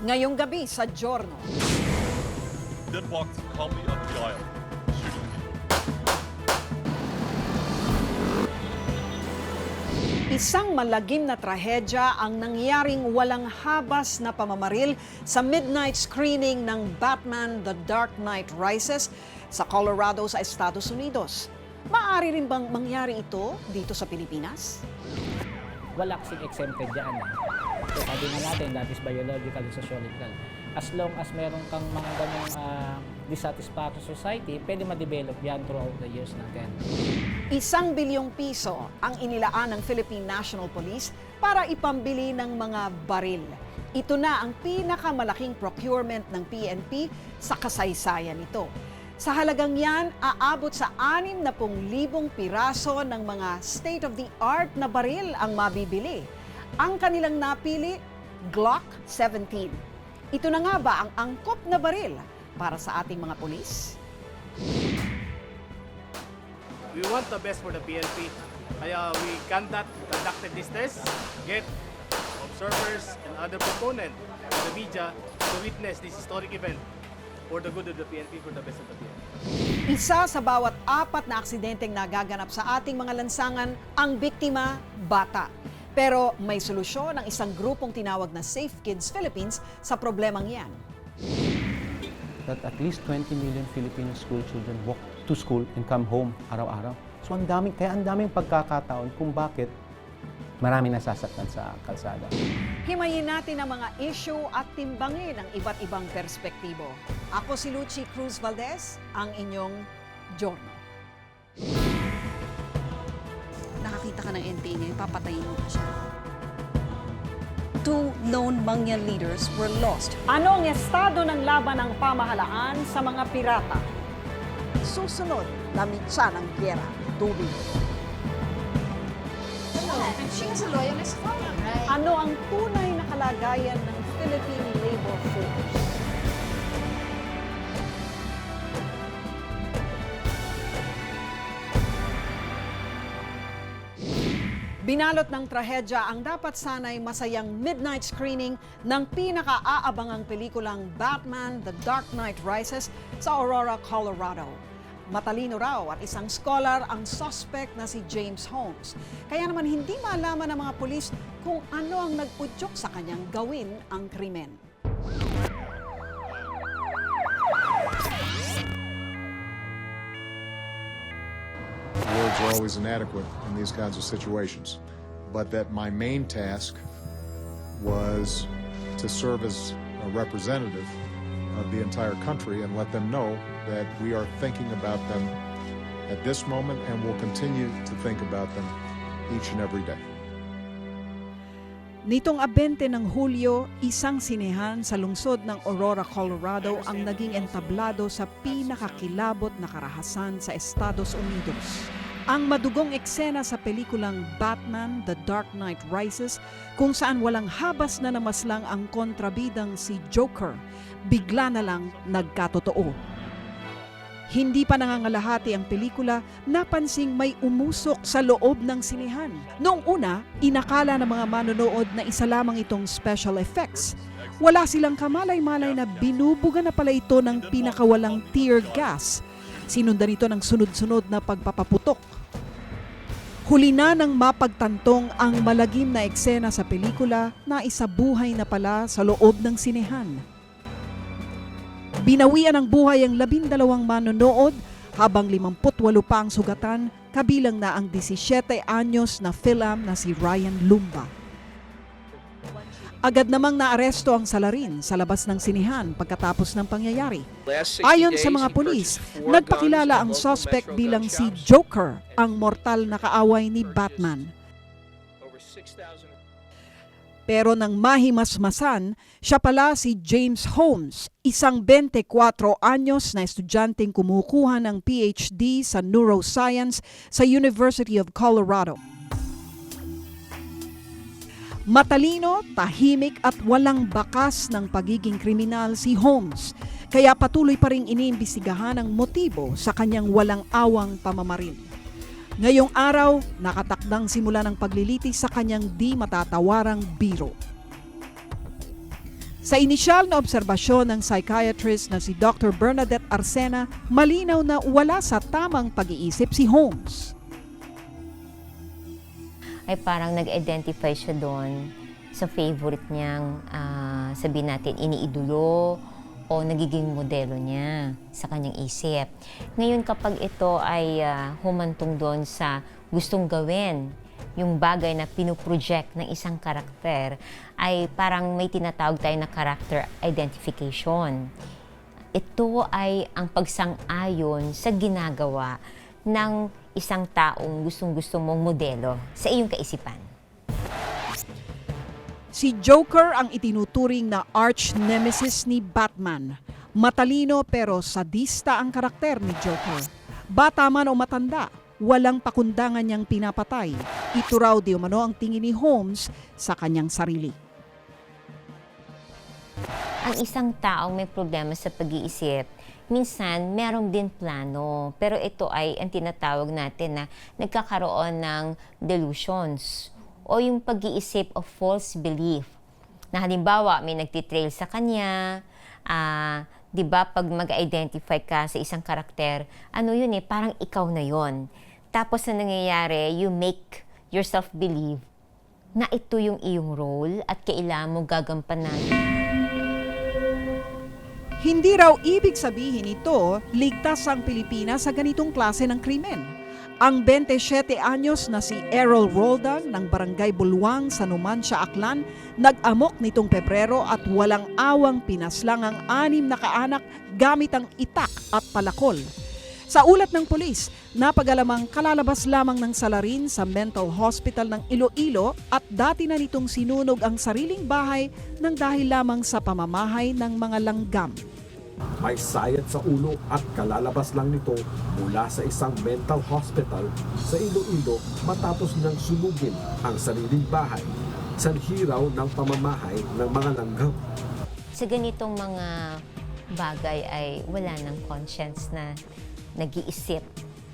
Ngayong gabi sa Giorno. then walked calmly up the aisle, shooting Isang malagim na trahedya ang nangyaring walang habas na pamamaril sa midnight screening ng Batman The Dark Knight Rises sa Colorado sa Estados Unidos. Maaari rin bang mangyari ito dito sa Pilipinas? wala kasing exempted dyan. So sabi nga natin, that is biological and sociological. As long as meron kang mga ganyang ah, dissatisfactory society, pwede ma-develop yan throughout the years natin. Isang bilyong piso ang inilaan ng Philippine National Police para ipambili ng mga baril. Ito na ang pinakamalaking procurement ng PNP sa kasaysayan nito. Sa halagang yan, aabot sa 60,000 piraso ng mga state-of-the-art na baril ang mabibili. Ang kanilang napili, Glock 17. Ito na nga ba ang angkop na baril para sa ating mga pulis? We want the best for the PNP. Kaya we conduct, conducted this test, get observers and other proponent of the media to witness this historic event for the good of the PNP, for the best of the PNP. Isa sa bawat apat na aksidenteng nagaganap sa ating mga lansangan, ang biktima, bata. Pero may solusyon ang isang grupong tinawag na Safe Kids Philippines sa problemang yan. that at least 20 million Filipino school children walk to school and come home araw-araw. So ang daming, kaya ang daming pagkakataon kung bakit marami nasasaktan sa kalsada. Himayin natin ang mga issue at timbangin ang iba't ibang perspektibo. Ako si Lucy Cruz Valdez, ang inyong Giorno. Nakakita ka ng NPA niya, papatayin mo pa siya. Two known Mangyan leaders were lost. Ano ang estado ng laban ng pamahalaan sa mga pirata? Susunod na mitsa ng gyera, tubig. Ano ang tunay na kalagayan ng Philippine Labor Force? Binalot ng trahedya ang dapat sanay masayang midnight screening ng pinaka-aabangang pelikulang Batman The Dark Knight Rises sa Aurora, Colorado. Matalino raw at isang scholar ang suspect na si James Holmes. Kaya naman hindi malaman ng mga pulis kung ano ang nag-udyok sa kanyang gawin ang krimen. Are always inadequate in these kinds of situations, but that my main task was to serve as a representative of the entire country and let them know that we are thinking about them at this moment and will continue to think about them each and every day. Nitong 20 ng Hulyo, isang sinehan sa lungsod ng Aurora, Colorado ang naging entablado sa pinakakilabot na karahasan sa Estados Unidos. Ang madugong eksena sa pelikulang Batman The Dark Knight Rises kung saan walang habas na namaslang ang kontrabidang si Joker, bigla na lang nagkatotoo. Hindi pa nangangalahati ang pelikula, napansing may umusok sa loob ng sinehan. Noong una, inakala ng mga manonood na isa lamang itong special effects. Wala silang kamalay-malay na binubuga na pala ito ng pinakawalang tear gas. Sinundan ito ng sunod-sunod na pagpapaputok. Huli na nang mapagtantong ang malagim na eksena sa pelikula na isabuhay na pala sa loob ng sinehan. Binawian ng buhay ang labindalawang manonood habang 58 pa ang sugatan, kabilang na ang 17 anyos na film na si Ryan Lumba. Agad namang naaresto ang salarin sa labas ng sinihan pagkatapos ng pangyayari. Ayon sa mga pulis, nagpakilala ang suspect bilang si Joker, ang mortal na kaaway ni Batman. Pero nang mahimasmasan, siya pala si James Holmes, isang 24 anyos na estudyanteng kumukuha ng PhD sa neuroscience sa University of Colorado. Matalino, tahimik at walang bakas ng pagiging kriminal si Holmes, kaya patuloy pa rin iniimbestigahan ang motibo sa kanyang walang awang pamamaril. Ngayong araw, nakatakdang simula ng paglilitis sa kanyang di matatawarang biro. Sa inisyal na obserbasyon ng psychiatrist na si Dr. Bernadette Arsena, malinaw na wala sa tamang pag-iisip si Holmes. Ay parang nag-identify siya doon sa favorite niyang, ah, sabihin natin, iniidulo o nagiging modelo niya sa kanyang isip. Ngayon kapag ito ay ah, humantong doon sa gustong gawin, yung bagay na pinuproject ng isang karakter, ay parang may tinatawag tayo na character identification ito ay ang pagsang-ayon sa ginagawa ng isang taong gustong-gusto mong modelo sa iyong kaisipan. Si Joker ang itinuturing na arch nemesis ni Batman. Matalino pero sadista ang karakter ni Joker. Bata man o matanda, walang pakundangan niyang pinapatay. Ito raw di umano ang tingin ni Holmes sa kanyang sarili. Ang isang taong may problema sa pag-iisip, minsan merong din plano. Pero ito ay ang tinatawag natin na nagkakaroon ng delusions o yung pag-iisip of false belief. Na halimbawa, may nagtitrail sa kanya, ah, 'di ba pag mag-identify ka sa isang karakter, ano yun eh, parang ikaw na yon. Tapos na nangyayari, you make yourself believe na ito yung iyong role at kailangan mo gagampanan. Hindi raw ibig sabihin ito, ligtas ang Pilipinas sa ganitong klase ng krimen. Ang 27 anyos na si Errol Roldan ng Barangay Bulwang sa Numancia, Aklan, nag-amok nitong Pebrero at walang awang pinaslang ang anim na kaanak gamit ang itak at palakol. Sa ulat ng pulis, napagalamang kalalabas lamang ng salarin sa mental hospital ng Iloilo at dati na nitong sinunog ang sariling bahay ng dahil lamang sa pamamahay ng mga langgam. May sayad sa ulo at kalalabas lang nito mula sa isang mental hospital sa Iloilo matapos niyang sunugin ang sariling bahay sa hiraw ng pamamahay ng mga langgam. Sa ganitong mga bagay ay wala ng conscience na nag-iisip.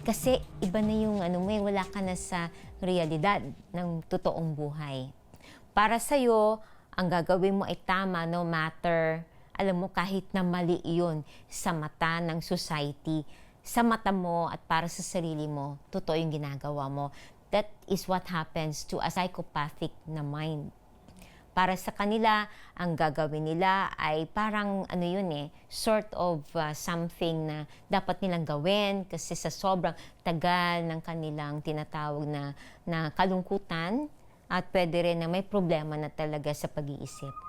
Kasi iba na yung ano mo, eh, wala ka na sa realidad ng totoong buhay. Para sa'yo, ang gagawin mo ay tama no matter, alam mo, kahit na mali yun sa mata ng society, sa mata mo at para sa sarili mo, totoo yung ginagawa mo. That is what happens to a psychopathic na mind para sa kanila, ang gagawin nila ay parang ano yun eh, sort of uh, something na dapat nilang gawin kasi sa sobrang tagal ng kanilang tinatawag na, na kalungkutan at pwede rin na may problema na talaga sa pag-iisip.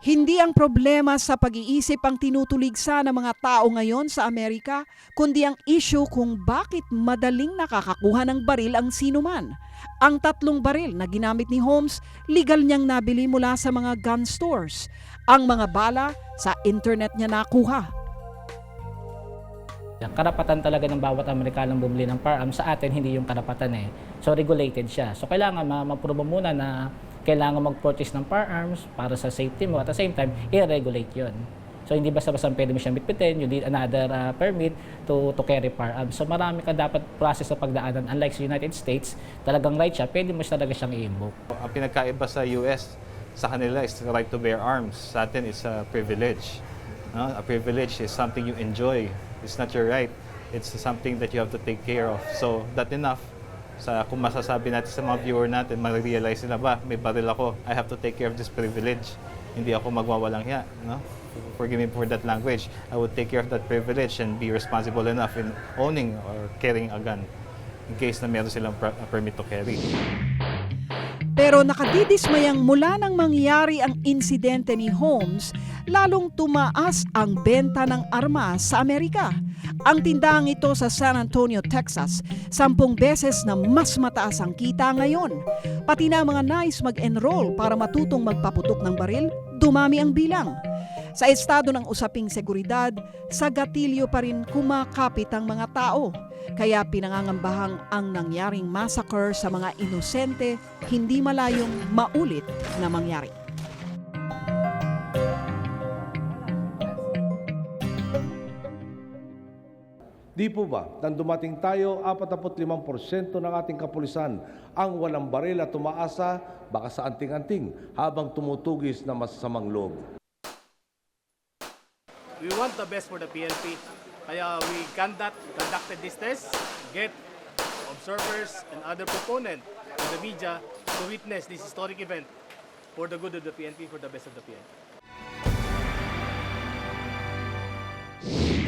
Hindi ang problema sa pag-iisip ang tinutuligsa ng mga tao ngayon sa Amerika, kundi ang issue kung bakit madaling nakakakuha ng baril ang sinuman. Ang tatlong baril na ginamit ni Holmes, legal niyang nabili mula sa mga gun stores. Ang mga bala, sa internet niya nakuha. Ang karapatan talaga ng bawat Amerikanong bumili ng firearm sa atin hindi yung karapatan eh. So regulated siya. So kailangan ma- ma-prove mo muna na kailangan mag-purchase ng firearms para sa safety mo. At the same time, i-regulate yun. So hindi basta-basta pwede mo siyang bitbitin, you need another uh, permit to to carry firearms. So marami ka dapat process sa pagdaanan. Unlike sa United States, talagang right siya, pwede mo talaga siyang i-invoke. Ang pinagkaiba sa US, sa kanila is the right to bear arms. Sa atin is a privilege. No? A privilege is something you enjoy. It's not your right. It's something that you have to take care of. So, that enough. Sa, kung masasabi natin sa mga viewer natin, ma-realize nila ba, may baril ako, I have to take care of this privilege. Hindi ako magwawalang hiya. No? Forgive me for that language. I would take care of that privilege and be responsible enough in owning or carrying a gun in case na meron silang per- permit to carry. Pero nakadidismayang mula nang mangyari ang insidente ni Holmes, lalong tumaas ang benta ng armas sa Amerika. Ang tindahang ito sa San Antonio, Texas, sampung beses na mas mataas ang kita ngayon. Pati na mga nais mag-enroll para matutong magpaputok ng baril, dumami ang bilang. Sa estado ng usaping seguridad, sa gatilyo pa rin kumakapit ang mga tao. Kaya pinangangambahang ang nangyaring massacre sa mga inosente hindi malayong maulit na mangyari. Di po ba, nang dumating tayo, 45% ng ating kapulisan ang walang baril tumaasa baka sa anting-anting habang tumutugis na masasamang loob. We want the best for the PNP. Kaya we conduct, conducted this test, get observers and other proponents and the media to witness this historic event for the good of the PNP, for the best of the PNP.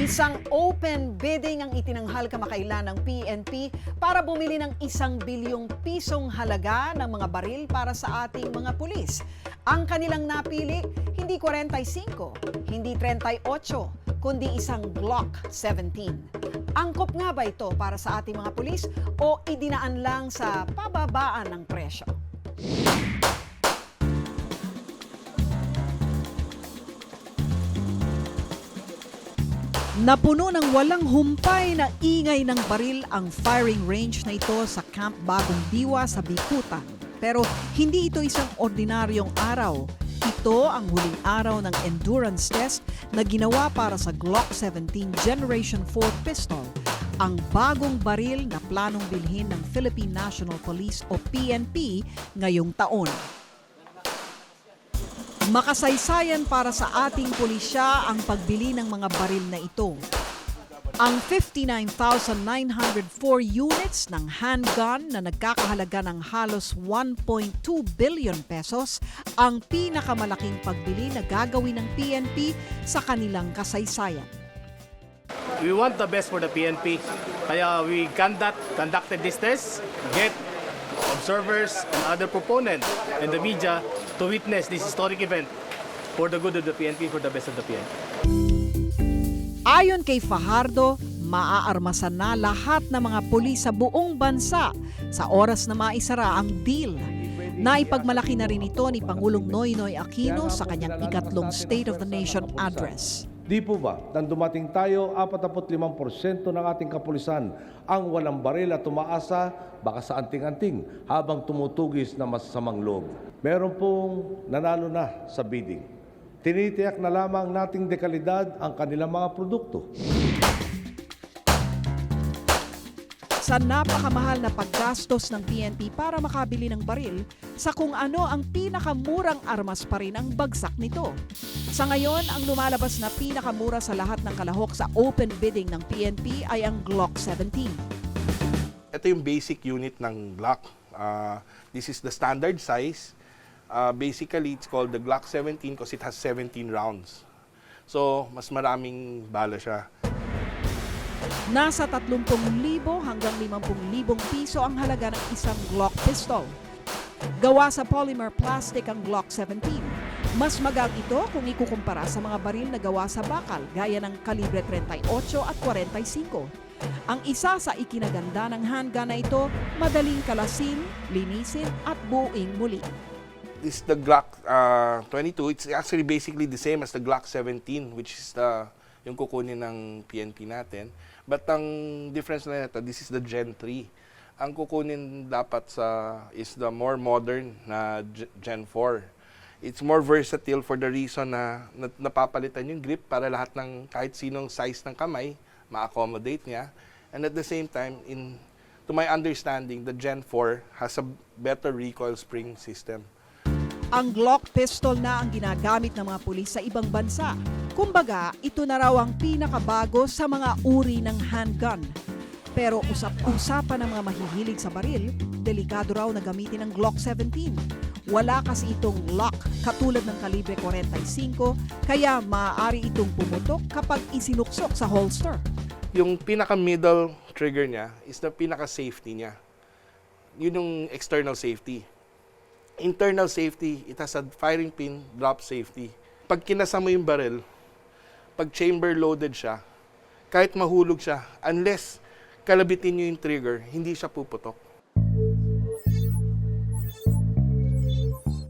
Isang open bidding ang itinanghal kamakailan ng PNP para bumili ng isang bilyong pisong halaga ng mga baril para sa ating mga pulis. Ang kanilang napili, hindi 45, hindi 38, kundi isang Glock 17. Angkop nga ba ito para sa ating mga pulis o idinaan lang sa pababaan ng presyo? Napuno ng walang humpay na ingay ng baril ang firing range na ito sa Camp Bagong Diwa sa Bikutan. Pero hindi ito isang ordinaryong araw. Ito ang huling araw ng endurance test na ginawa para sa Glock 17 Generation 4 pistol, ang bagong baril na planong bilhin ng Philippine National Police o PNP ngayong taon. Makasaysayan para sa ating pulisya ang pagbili ng mga baril na ito. Ang 59,904 units ng handgun na nagkakahalaga ng halos 1.2 billion pesos ang pinakamalaking pagbili na gagawin ng PNP sa kanilang kasaysayan. We want the best for the PNP. Kaya we conduct, conducted this test, get observers and other proponents and the media to witness this historic event for the good of the PNP, for the best of the PNP. Ayon kay Fajardo, maaarmasan na lahat ng mga pulis sa buong bansa sa oras na maisara ang deal. Naipagmalaki na rin ito ni Pangulong Noynoy Aquino sa kanyang ikatlong State of the Nation address. Di po ba, nang dumating tayo, 45% ng ating kapulisan ang walang baril at tumaasa baka sa anting-anting habang tumutugis na masasamang loob. Meron pong nanalo na sa bidding. Tinitiyak na lamang nating dekalidad ang kanilang mga produkto. Sa napakamahal na paggastos ng PNP para makabili ng baril, sa kung ano ang pinakamurang armas pa rin ang bagsak nito. Sa ngayon, ang lumalabas na pinakamura sa lahat ng kalahok sa open bidding ng PNP ay ang Glock 17. ito yung basic unit ng Glock. Uh, this is the standard size. Uh, basically, it's called the Glock 17 because it has 17 rounds. So, mas maraming bala siya. Nasa 30,000 hanggang 50,000 piso ang halaga ng isang Glock pistol. Gawa sa polymer plastic ang Glock 17. Mas magang ito kung ikukumpara sa mga baril na gawa sa bakal gaya ng kalibre 38 at 45. Ang isa sa ikinaganda ng handgun na ito, madaling kalasin, linisin at buuing muli. Is the Glock uh, 22. It's actually basically the same as the Glock 17, which is the yung kukunin ng PNP natin. But ang difference na ito, this is the Gen 3. Ang kukunin dapat sa is the more modern na Gen 4. It's more versatile for the reason na, na napapalitan yung grip para lahat ng kahit sinong size ng kamay ma-accommodate niya. And at the same time, in to my understanding, the Gen 4 has a better recoil spring system. Ang Glock pistol na ang ginagamit ng mga pulis sa ibang bansa. Kumbaga, ito na raw ang pinakabago sa mga uri ng handgun. Pero usap-usapan ng mga mahihilig sa baril, delikado raw na gamitin ang Glock 17. Wala kasi itong lock katulad ng kalibre 45, kaya maaari itong pumutok kapag isinuksok sa holster. Yung pinaka-middle trigger niya is the pinaka-safety niya. Yun yung external safety. Internal safety, it has a firing pin, drop safety. Pag kinasa mo yung barrel, pag chamber loaded siya, kahit mahulog siya, unless kalabitin nyo yung trigger, hindi siya puputok.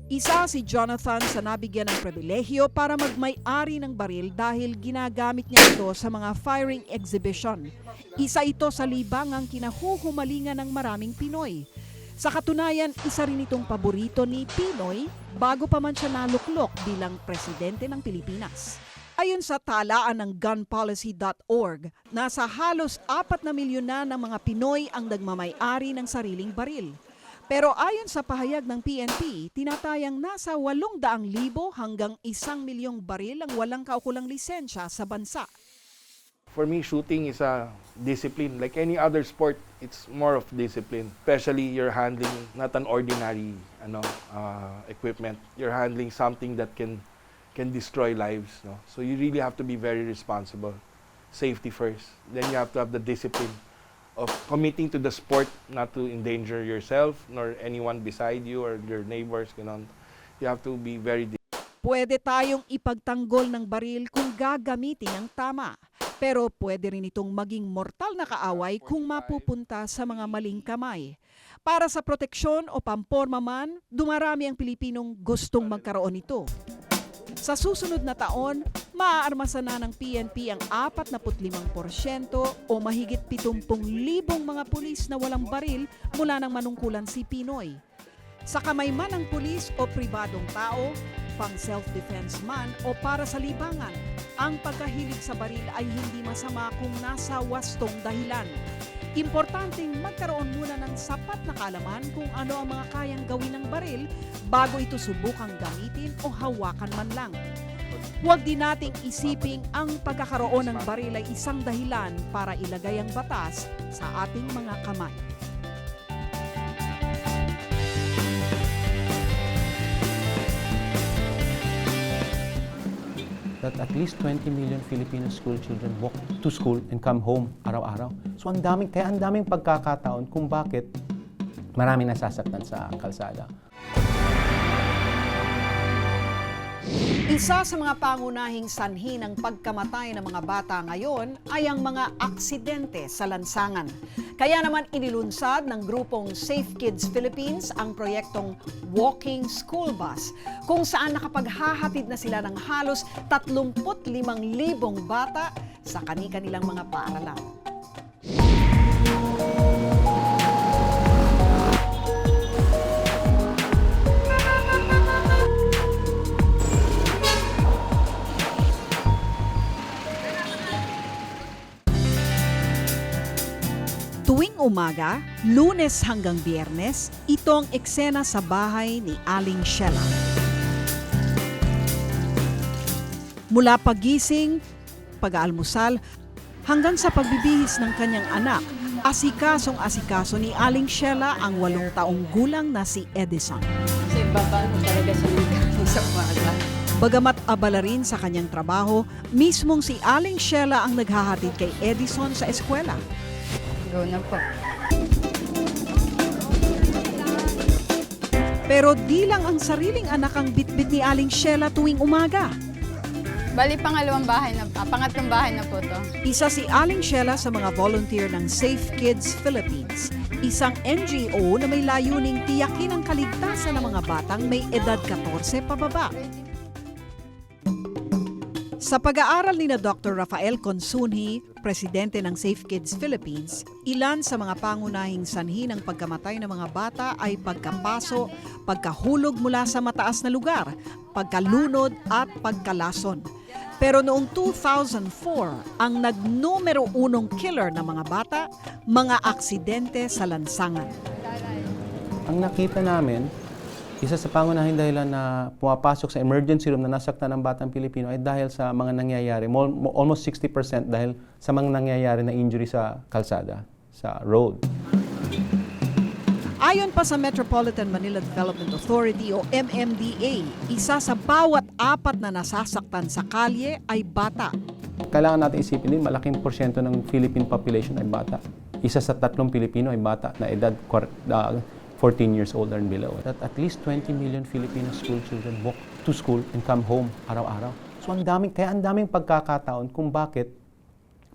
Isa si Jonathan sa nabigyan ng pribilehyo para magmay-ari ng baril dahil ginagamit niya ito sa mga firing exhibition. Isa ito sa libangang kinahuhumalingan ng maraming Pinoy. Sa katunayan, isa rin itong paborito ni Pinoy bago pa man siya naluklok bilang presidente ng Pilipinas. Ayon sa talaan ng gunpolicy.org, nasa halos 4 na milyon na ng mga Pinoy ang nagmamay-ari ng sariling baril. Pero ayon sa pahayag ng PNP, tinatayang nasa 800,000 hanggang 1 milyong baril ang walang kaukulang lisensya sa bansa. For me, shooting is a discipline. Like any other sport, it's more of discipline. Especially you're handling not an ordinary ano, uh, equipment. You're handling something that can can destroy lives. No? So you really have to be very responsible. Safety first. Then you have to have the discipline of committing to the sport, not to endanger yourself nor anyone beside you or your neighbors. Ganon. You have to be very Pwede tayong ipagtanggol ng baril kung gagamitin ang tama. Pero pwede rin itong maging mortal na kaaway kung mapupunta sa mga maling kamay. Para sa proteksyon o pamporma man, dumarami ang Pilipinong gustong magkaroon nito. Sa susunod na taon, maaarmasan na ng PNP ang 45% o mahigit 70,000 mga pulis na walang baril mula ng manungkulan si Pinoy. Sa kamay man ng pulis o pribadong tao, pang self-defense man o para sa libangan, ang pagkahilig sa baril ay hindi masama kung nasa wastong dahilan. Importanteng magkaroon muna ng sapat na kaalaman kung ano ang mga kayang gawin ng baril bago ito subukang gamitin o hawakan man lang. Huwag din nating isiping ang pagkakaroon ng baril ay isang dahilan para ilagay ang batas sa ating mga kamay. That at least 20 million Filipino school children walk to school and come home araw-araw. So ang daming, kaya ang daming pagkakataon kung bakit marami nasasaktan sa kalsada. Isa sa mga pangunahing sanhi ng pagkamatay ng mga bata ngayon ay ang mga aksidente sa lansangan. Kaya naman inilunsad ng grupong Safe Kids Philippines ang proyektong Walking School Bus kung saan nakapaghahatid na sila ng halos 35,000 bata sa kani-kanilang mga paaralan. Umaga, lunes hanggang biyernes, ito ang eksena sa bahay ni Aling Shella. Mula pagising, pag-aalmusal, hanggang sa pagbibihis ng kanyang anak, asikasong asikaso ni Aling Shella ang walong taong gulang na si Edison. Kasi baba mo talaga sa umaga. Bagamat abala rin sa kanyang trabaho, mismong si Aling Shella ang naghahatid kay Edison sa eskwela. Go na po. Pero di lang ang sariling anak ang bitbit ni Aling Shella tuwing umaga. Bali, pangalawang bahay na, ah, pangatlong bahay na po to. Isa si Aling Shella sa mga volunteer ng Safe Kids Philippines, isang NGO na may layuning tiyakin ang kaligtasan ng mga batang may edad 14 pababa. Sa pag-aaral ni na Dr. Rafael Consunhi, presidente ng Safe Kids Philippines, ilan sa mga pangunahing sanhi ng pagkamatay ng mga bata ay pagkapaso, pagkahulog mula sa mataas na lugar, pagkalunod at pagkalason. Pero noong 2004, ang nagnumero unong killer ng mga bata, mga aksidente sa lansangan. Ang nakita namin, isa sa pangunahing dahilan na pumapasok sa emergency room na nasaktan ng batang Pilipino ay dahil sa mga nangyayari, almost 60% dahil sa mga nangyayari na injury sa kalsada, sa road. Ayon pa sa Metropolitan Manila Development Authority o MMDA, isa sa bawat apat na nasasaktan sa kalye ay bata. Kailangan natin isipin din, malaking porsyento ng Philippine population ay bata. Isa sa tatlong Pilipino ay bata na edad ah, 14 years old and below. That at least 20 million Filipino school children walk to school and come home araw-araw. So ang daming, kaya ang daming pagkakataon kung bakit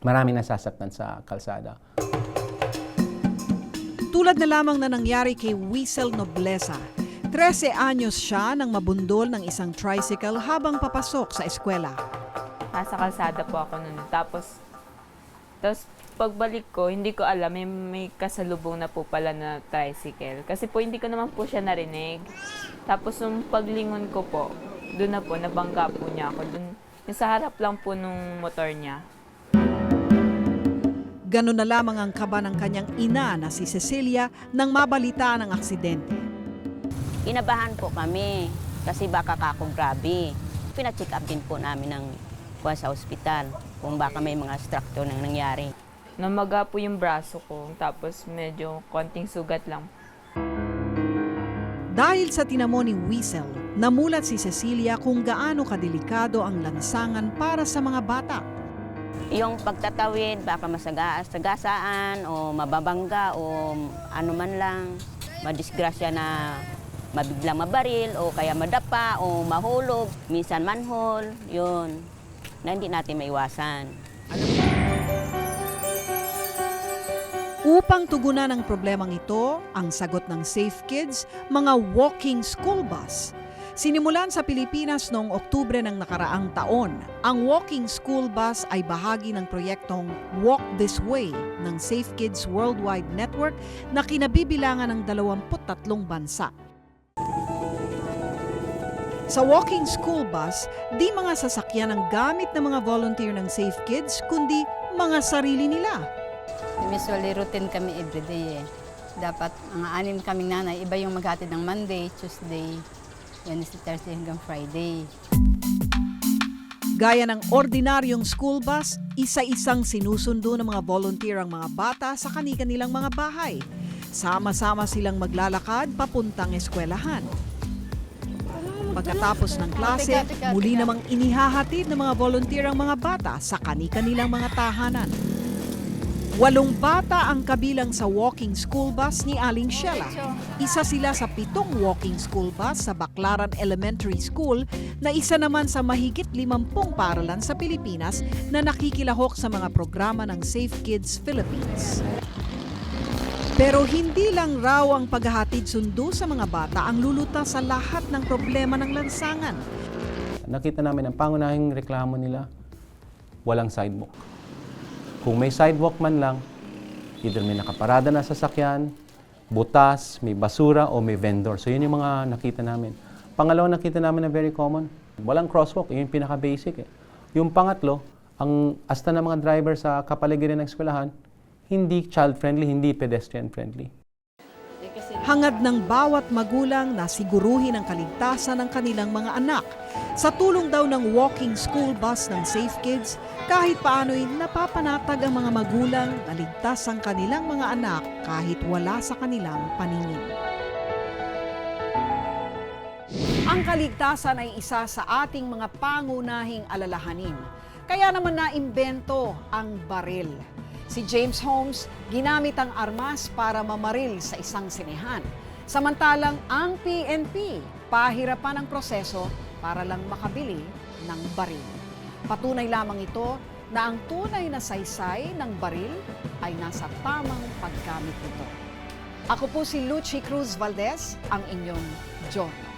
marami nasasaktan sa kalsada. Tulad na lamang na nangyari kay Wiesel Noblesa. 13 anyos siya nang mabundol ng isang tricycle habang papasok sa eskwela. nasa kalsada po ako nun. Tapos, tapos pagbalik ko, hindi ko alam, may, may kasalubong na po pala na tricycle. Kasi po, hindi ko naman po siya narinig. Tapos, nung paglingon ko po, doon na po, nabangga po niya ako. Doon, Yung sa harap lang po nung motor niya. Ganon na lamang ang kaba ng kanyang ina na si Cecilia nang mabalita ng aksidente. Inabahan po kami kasi baka kako grabe. Pina-check up din po namin ng kuha sa ospital kung baka may mga structure nang nangyari. Namaga po yung braso ko, tapos medyo konting sugat lang. Dahil sa tinamo ni Wiesel, namulat si Cecilia kung gaano kadelikado ang lansangan para sa mga bata. Yung pagtatawid, baka masagasaan o mababangga o ano man lang, madisgrasya na mabiglang mabaril o kaya madapa o mahulog, minsan manhole, yun, na hindi natin maiwasan. Upang tugunan ang problemang ito, ang sagot ng Safe Kids, mga walking school bus. Sinimulan sa Pilipinas noong Oktubre ng nakaraang taon, ang walking school bus ay bahagi ng proyektong Walk This Way ng Safe Kids Worldwide Network na kinabibilangan ng 23 bansa. Sa walking school bus, di mga sasakyan ang gamit ng mga volunteer ng Safe Kids, kundi mga sarili nila. Usually routine kami everyday eh. Dapat mga anim kaming nanay, iba yung maghatid ng Monday, Tuesday, Wednesday, Thursday hanggang Friday. Gaya ng ordinaryong school bus, isa-isang sinusundo ng mga volunteer ang mga bata sa kani-kanilang mga bahay. Sama-sama silang maglalakad papuntang eskwelahan. Pagkatapos ng klase, muli namang inihahatid ng mga volunteer ang mga bata sa kani-kanilang mga tahanan. Walong bata ang kabilang sa walking school bus ni Aling Sheila. Isa sila sa pitong walking school bus sa Baclaran Elementary School na isa naman sa mahigit limampung paaralan sa Pilipinas na nakikilahok sa mga programa ng Safe Kids Philippines. Pero hindi lang raw ang paghahatid sundo sa mga bata ang lulutas sa lahat ng problema ng lansangan. Nakita namin ang pangunahing reklamo nila, walang sidewalk. Kung may sidewalk man lang, either may nakaparada na sasakyan, butas, may basura o may vendor. So yun yung mga nakita namin. Pangalawa nakita namin na very common, walang crosswalk. Yun yung pinaka-basic. Eh. Yung pangatlo, ang asta ng mga driver sa kapaligiran ng eskwelahan, hindi child-friendly, hindi pedestrian-friendly. Hangad ng bawat magulang na siguruhin ang kaligtasan ng kanilang mga anak. Sa tulong daw ng walking school bus ng Safe Kids, kahit paano'y napapanatag ang mga magulang na ligtas ang kanilang mga anak kahit wala sa kanilang paningin. Ang kaligtasan ay isa sa ating mga pangunahing alalahanin. Kaya naman naimbento ang baril. Si James Holmes ginamit ang armas para mamaril sa isang sinehan. Samantalang ang PNP pahirapan ang proseso para lang makabili ng baril. Patunay lamang ito na ang tunay na saysay ng baril ay nasa tamang paggamit nito. Ako po si Lucy Cruz Valdez, ang inyong. Pakalaman.